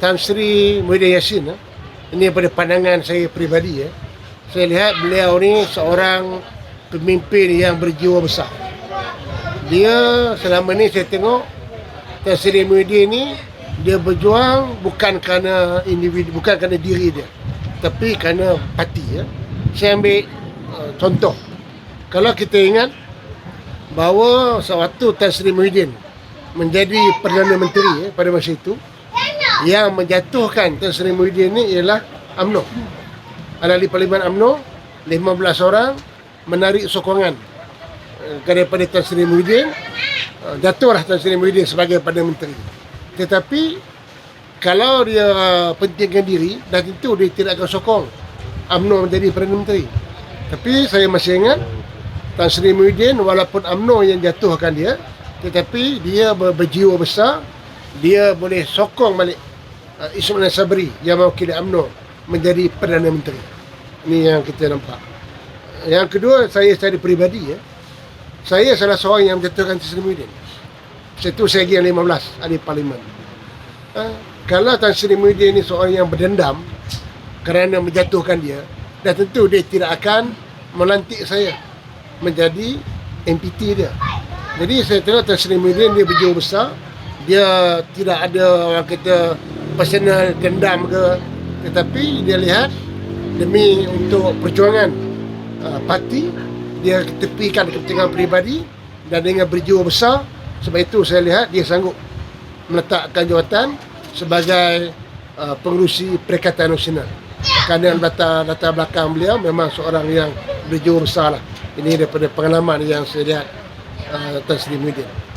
Tan Sri Muhyiddin Yassin eh, ini daripada pandangan saya peribadi eh, saya lihat beliau ni seorang pemimpin yang berjiwa besar. Dia selama ni saya tengok Tan Sri Muhyiddin ni dia berjuang bukan kerana individu, bukan kerana diri dia. Tapi kerana parti ya. Saya ambil uh, contoh. Kalau kita ingat bahawa sewaktu Tan Sri Muhyiddin menjadi Perdana Menteri eh, pada masa itu yang menjatuhkan Tan Sri Muhyiddin ni ialah UMNO. Ahli Parlimen UMNO 15 orang menarik sokongan eh, daripada Tan Sri Muhyiddin uh, jatuhlah Tan Sri Muhyiddin sebagai Perdana Menteri. Tetapi kalau dia pentingkan diri dah tentu dia tidak akan sokong UMNO menjadi Perdana Menteri. Tapi saya masih ingat Tan Sri Muhyiddin walaupun UMNO yang jatuhkan dia tetapi dia ber- berjiwa besar dia boleh sokong balik uh, Ismail Sabri yang mewakili UMNO menjadi Perdana Menteri. Ini yang kita nampak. Yang kedua saya secara peribadi ya. Saya salah seorang yang menjatuhkan Sri Muhyiddin. Satu saya lagi yang 15 ahli parlimen. Ha, kalau Tan Sri Muhyiddin ni seorang yang berdendam kerana menjatuhkan dia, dah tentu dia tidak akan melantik saya menjadi MPT dia. Jadi saya tengok Tan Sri Muhyiddin dia berjiwa besar. Dia tidak ada orang kata personal dendam ke. Tetapi dia lihat demi untuk perjuangan uh, parti, dia tepikan kepentingan peribadi dan dengan berjiwa besar sebab itu saya lihat dia sanggup meletakkan jawatan sebagai uh, pengurusi Perikatan Nasional. Kerana latar, latar belakang beliau memang seorang yang berjiwa besar lah. Ini daripada pengalaman yang saya lihat uh, Tan Sri Muhyiddin.